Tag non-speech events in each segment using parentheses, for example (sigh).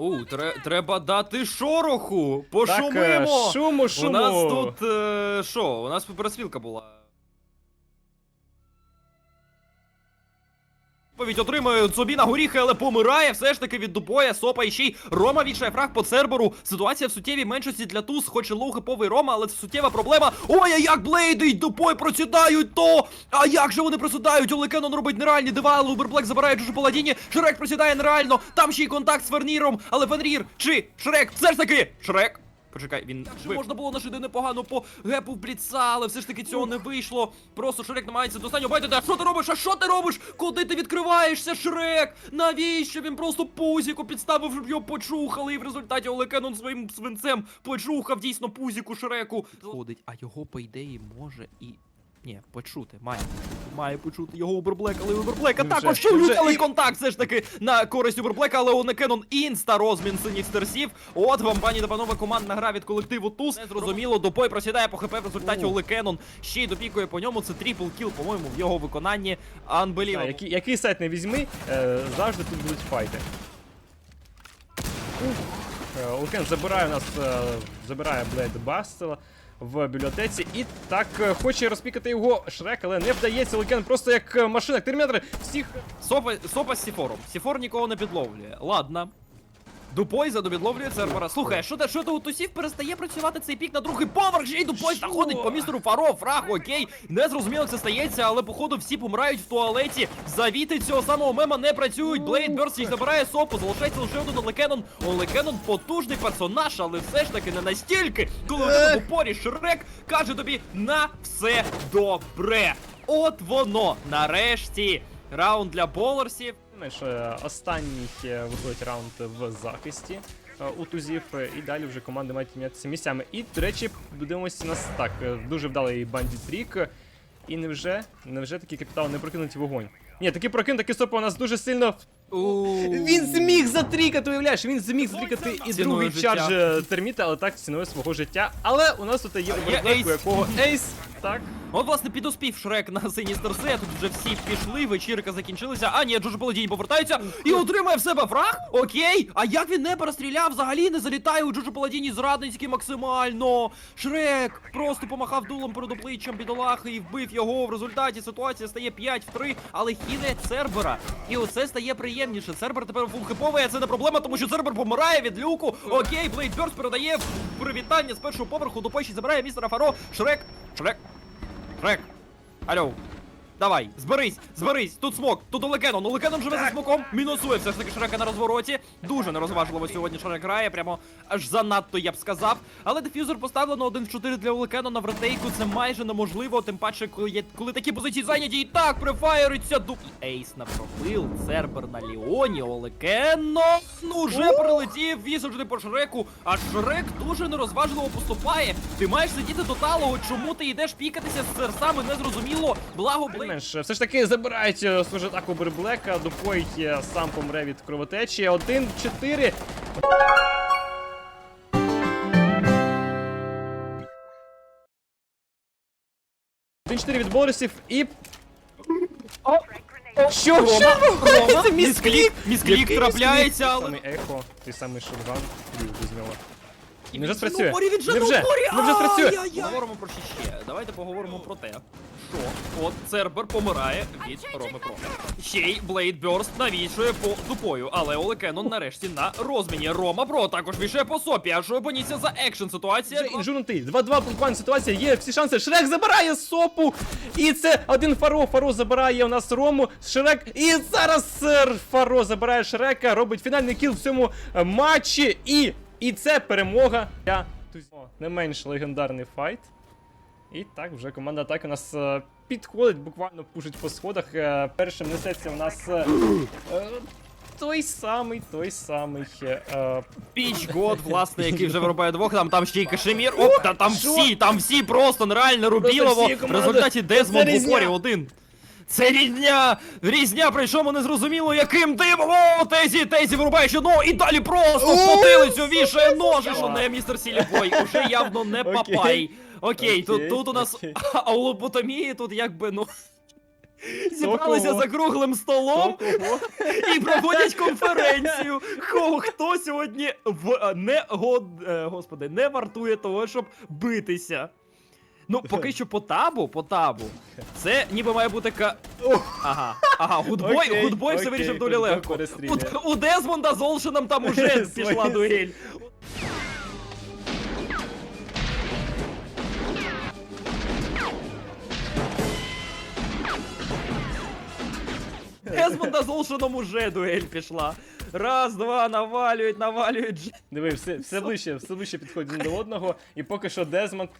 У, тре- треба дати шороху. Так, е, Пошумимо. шуму, У шуму. нас тут е, що? У нас просвілка була. Відповідь отримує собі на горіхи, але помирає все ж таки від дубоя, сопа і ще й Рома відшає фраг по Церберу. Ситуація в суттєвій меншості для туз, хоч і лоу хиповий Рома, але це суттєва проблема. Ой, а як блейди й дубой просідають, то! А як же вони просідають? Оле Кеннон робить нереальні дива, але Уберблек забирає Джуджу Паладіні, Шрек просідає нереально, там ще й контакт з Ферніром, але Фенрір чи Шрек все ж таки! Шрек! Почекай, він Як можна було нажити непогано по гепу в бліца, але все ж таки цього не вийшло. Просто Шрек намагається до останнього байтити. А що ти робиш? А що ти робиш? Куди ти відкриваєшся, Шрек? Навіщо він просто пузіку підставив, щоб його почухали, і в результаті Олекенон своїм свинцем почухав дійсно пузіку Шреку. Ходить, а його по ідеї може і. Ні, почути, має почути, має почути його Уберблек, але Уберблека також він вже контакт все ж таки на користь Уберблека, але Онекенон інста розмін синіх стерсів. От вам, пані та панове, командна гра від колективу Туз. Незрозуміло, допой просідає по хп в результаті О. Олекенон. Ще й допікує по ньому. Це трипл кіл, по-моєму, в його виконанні. Так, який, який сайт не візьми, е, завжди тут будуть файти. Ух, е, забирає у нас, е, забирає Блейд Бастела в бібліотеці і так е, хоче розпікати його Шрек, але не вдається. Лукен просто як е, машина, термінатор, всіх Сопа, сопа з Сіфором. Сіфор нікого не підловлює. Ладно. Дупой задобідловлює Цербера. Слухай, що ти, що ти у тусів перестає працювати цей пік на другий поверх, ще й Дупой заходить по містеру Фаро, фраг, окей. Не зрозуміло, це стається, але походу всі помирають в туалеті. Завіти цього самого мема не працюють. Блейд Берсіч забирає сопу, залишається лише один Олекенон. Олекенон потужний персонаж, але все ж таки не настільки. Коли тебе в упорі Шрек каже тобі на все добре. От воно, нарешті. Раунд для болерсів. Знаєш, е, останній е, виходить раунд в захисті е, у тузів, і далі вже команди мають мінятися місцями. І, до речі, дивимося нас так. Дуже вдалий бандіт рік. І невже, невже такі капітали не прокинуть вогонь? Ні, таки прокин, таки стопи у нас дуже сильно. Він зміг затрікати, уявляєш, він зміг затрікати і другий життя. чардж е, терміта, але так ціною свого життя. Але у нас тут є оверблек, ейс. у якого ейс. Так. От, власне, підуспів Шрек на синій стерсе, тут вже всі пішли, вечірка закінчилася. А, ні, Джоджо Паладіні повертаються і отримає в себе фраг. Окей. А як він не перестріляв, взагалі не залітає у Джоджо Паладіні зрадницьки максимально. Шрек просто помахав дулом перед обличчям бідолахи і вбив його. В результаті ситуація стає 5 в 3, але хіле Цербера. І оце стає приємніше. Цербер тепер фулхиповий, а це не проблема, тому що Цербер помирає від люку. Окей, Блейдберст передає привітання з першого поверху до Поші, забирає містера Фаро. Шрек, Шрек, Шрек. Алло. Давай, зберись, зберись, тут смок, тут Олекенон, Олекенон живе за смоком, мінусує все ж таки Шрека на розвороті. Дуже нерозважливо сьогодні Шрек грає, прямо аж занадто я б сказав. Але дефюзер поставлено 1 в 4 для Олекенона в ретейку, це майже неможливо, тим паче, коли, є, коли такі позиції зайняті і так префайриться ду... Ейс на пробил, Цербер на Ліоні, Олекенон уже прилетів, вісаджений по Шреку, а Шрек дуже нерозважливо поступає. Ти маєш сидіти до талого, чому ти йдеш пікатися з серсами, незрозуміло. Благо Блейд. Менш, все ж таки забирають е, свою атаку Берблека, Дупой е, сам помре від кровотечі. 1-4. Один-чотири від Борисів і. Що? Рома, Що Рома, відбувається? місклік, місклік трапляється, але... самий ехо, той самий шотган. Без нього. Він же спрацює? він же Невже? Невже спрацює? Поговоримо про ще. Давайте поговоримо про те, що от Цербер помирає від Роми Про. Ще й Блейд Бёрст навішує по тупою, але Олекенон нарешті на розміні. Рома Про також вішає по сопі, а що опиніться за екшн ситуація. Вже інжурнутий. 2-2 буквально ситуація, є всі шанси. Шрек забирає сопу. І це один Фаро. Фаро забирає у нас Рому. Шрек. І зараз Фаро забирає Шрека, робить фінальний кіл в цьому е, матчі. І, і це перемога для Тузьмо. Не менш легендарний файт. І так, вже команда атаки у нас е, підходить, буквально пушить по сходах. Е, першим несеться у нас. е, той самий, той самий. Піч год, (laughs) власне, який вже вирубає двох, там, там ще й Кашемір. Оп, та там всі, там всі просто нереально Рубілово. В результаті Дезмонд Це в упорі один. Це різня! Різня, прийшов незрозуміло яким дивом. О, Тезі, Тезі вирубає ще одного і далі просто в потилицю вішає ножи, що не містер Сілібой. Уже явно не папай. Окей, тут, тут у нас окей. (laughs) аулоботомії, тут якби, ну. (laughs) Зібралися за круглим столом (laughs) і проводять конференцію. Хто сьогодні в е, не е, господи, не вартує того, щоб битися. Ну, поки що по табу, по табу. Це ніби має бути ка. Ага, ага, гудбой, Окей, гудбой все окей, вирішив Гудбой легко. У, у Дезмонда з Олшеном там уже пішла дуель. Дезмонда з Олшеном уже дуель пішла. Раз, два, навалюють, навалюють. Дж- Диви, все, все ближче, все ближче підходить до одного, і поки що Дезмонд.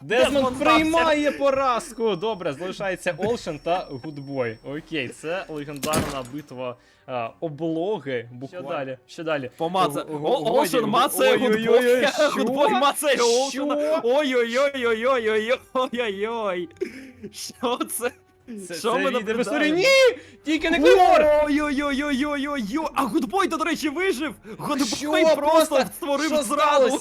Дезмонд приймає поразку! Добре, залишається Олшен та Гудбой. Окей, це легендарна битва а, облоги. Буквально. Що далі? Що далі? Помаца. О- О- Олшен мацає Гудбой. (laughs) Гудбой мацає Олшена. Ой-ой-ой-ой-ой-ой-ой-ой. Що це? Це, Що це ми відео історії. Ні! Тільки не Клеймор! Ой-ой-ой-ой-ой-ой. А Гудбой то, до речі, вижив. Гудбой Що? просто створив зраду.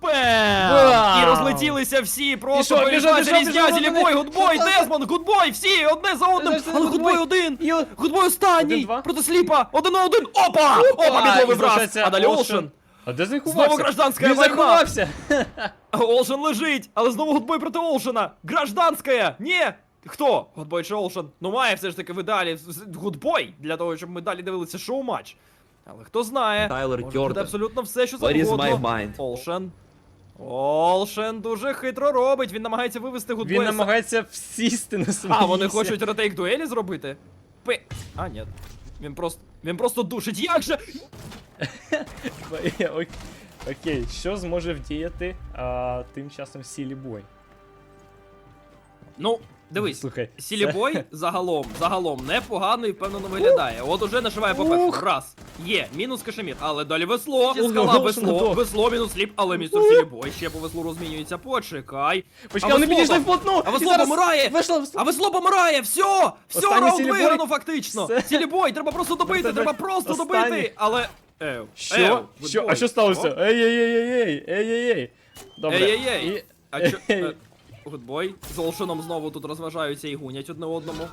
Вау! І розлетілися всі просто Пішов, пішов, порішати пішов, різня, пішов, Зілібой, один. Гудбой? Дезмонд, Гудбой, всі одне за одним, Подожди, але Гудбой. Гудбой один. І... Гудбой останній Один-два. проти сліпа. Один на один. Опа! Опа, і відловив раз. А далі Олшен. А де він Знову гражданська Він війна. заховався! (laughs) Олшен лежить, але знову Гудбой проти Олшена. Гражданська. Ні. Хто? Гудбой чи Олшен? Ну має все ж таки ви далі Гудбой для того, щоб ми далі дивилися шоу-матч. Але хто знає, Тайлер може бути Дьордан. абсолютно все, що Where is завгодно. mind? Олшен. Олшен дуже хитро робить. Він намагається вивести Гудбоя. Він намагається всісти на своє А, вони хочуть ретейк дуелі зробити? Пи. А, ні. Він просто. Він просто душить. Як же? (laughs) Ок- Окей, що зможе вдіяти а, тим часом Сілі Бой? Ну, дивись. Слухай, Сілібой (laughs) загалом, загалом непогано і впевнено виглядає. От уже нашиває по. Раз. Є, мінус кашемір, але далі весло. Скала, весло, весло, мінус сліп, але містер Сілібой ще по веслу розмінюється. Почекай. Почекай, вони підійшли вплотну! а весло помирає! А весло помирає! Все! Все, раунд виграно фактично! Сілібой, треба просто добити, треба просто добити! Але. Ев, Що? Що? А що сталося? О, Ей-ей-ей-ей! Ей-ей-ей! Добре. Ей-ей-ей. А чо. (laughs) Гудбой. З Олшеном знову тут розважаються і гунять одне одному.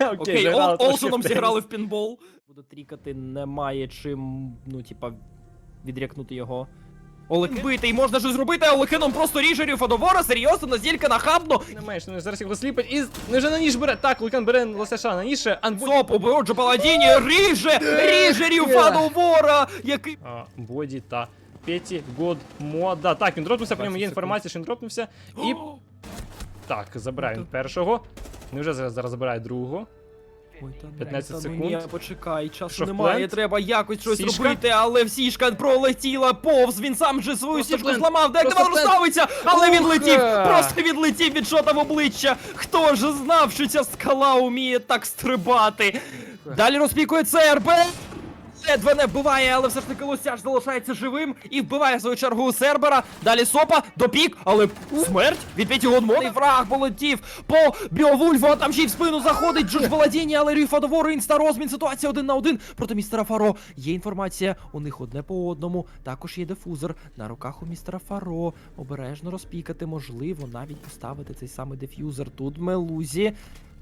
Е, (laughs) Окей, Олшеном зіграли в пінбол. Буде трікати, немає чим, ну, типа, відрякнути його. Олекен битий, можна щось зробити, а Олекеном просто ріже Рюфадовора, серйозно, настільки нахабно. Не маєш, ну зараз його сліпить і невже на ніж бере. Так, Лукан бере Лосяша на ніж, Анбу... Соп, обороджу Паладіні, ріже, ріже Рюфадовора, який... А, Боді та Петі Год Мода. Так, він дропнувся, по ньому є інформація, що він дропнувся. І так, забирає він першого. Невже зараз, зараз забирає другого. Ой, та ну, 15 та ну секунд. ні, почекай, часу Що, немає, плент? треба якось щось Сішка? робити, але сішка пролетіла повз, він сам же свою Просто сішку плент, зламав, де просто активатор плент. ставиться, але він Ух! летів, просто відлетів від шота в обличчя. Хто ж знав, що ця скала вміє так стрибати? Далі розпікує ЦРБ. Ледве не вбиває, але все ж таки Лосяш залишається живим і вбиває свою чергу Сербера. Далі Сопа, допік, але смерть від Петі Гонмона. Враг полетів по Біовульфу, а там ще й в спину заходить Джош Володіння, але Рюфа Довору, інста розмін, ситуація один на один проти містера Фаро. Є інформація, у них одне по одному. Також є дефузор на руках у містера Фаро. Обережно розпікати, можливо, навіть поставити цей самий дефюзер тут мелузі.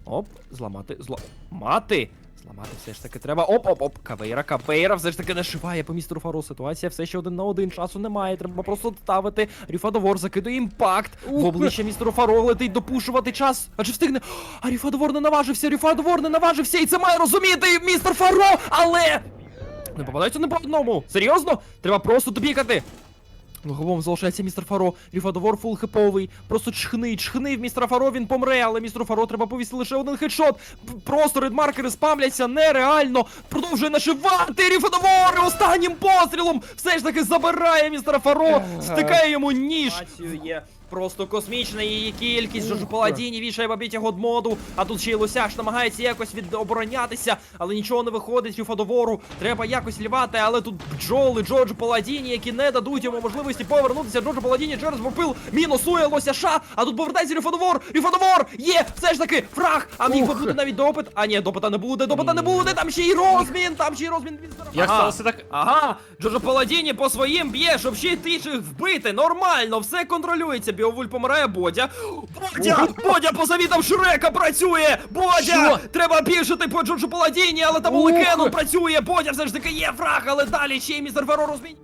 Оп, зламати, зламати. Зламати все ж таки треба. Оп-оп-оп. Кавейра, кавейра все ж таки нашиває по містеру Фаро. Ситуація все ще один на один. Часу немає. Треба просто ставити. Рюфадовор закидує імпакт. В обличчя містеру Фаро летить допушувати час. А чи встигне? А Рюфадовор не наважився. Рюфадовор не наважився. І це має розуміти містер Фаро. Але. Не попадається не по одному. Серйозно? Треба просто добігати. Логовом залишається містер Фаро. Ріфадовор фул хиповий. Просто чхни, чхни в містера Фаро, він помре, але містеру Фаро треба повісти лише один хедшот. Просто редмаркери спамляться нереально. Продовжує нашивати Ріфадовор останнім пострілом. Все ж таки забирає містера Фаро. Стикає йому ніж. Просто космічна її кількість. Джоджо Паладіні вішає бабіті годмоду. А тут ще й Лосяш намагається якось відоборонятися, але нічого не виходить у Фадовору. Треба якось лівати, але тут бджоли Джоджо Паладіні, які не дадуть йому можливості повернутися. Джоджо Паладіні через попил мінусує Лосяша. А тут повертається Ріфадовор. Ріфадовор! Є! Все ж таки! Фраг! А міг би бути навіть допит. А ні, допита не буде, допита не буде. Там ще й розмін, там ще й розмін. Він Як Ага. сталося так? Ага, Джоджо Паладіні по своїм б'є, щоб ще й тиших вбити. Нормально, все контролюється. Біовуль помирає, Бодя. Бодя! Бодя по завітам Шрека працює! Бодя! Що? Треба більшити по Джорджу Паладіні, але там лекену працює. Бодя все ж таки є фраг, але далі ще й містер Феро розмін.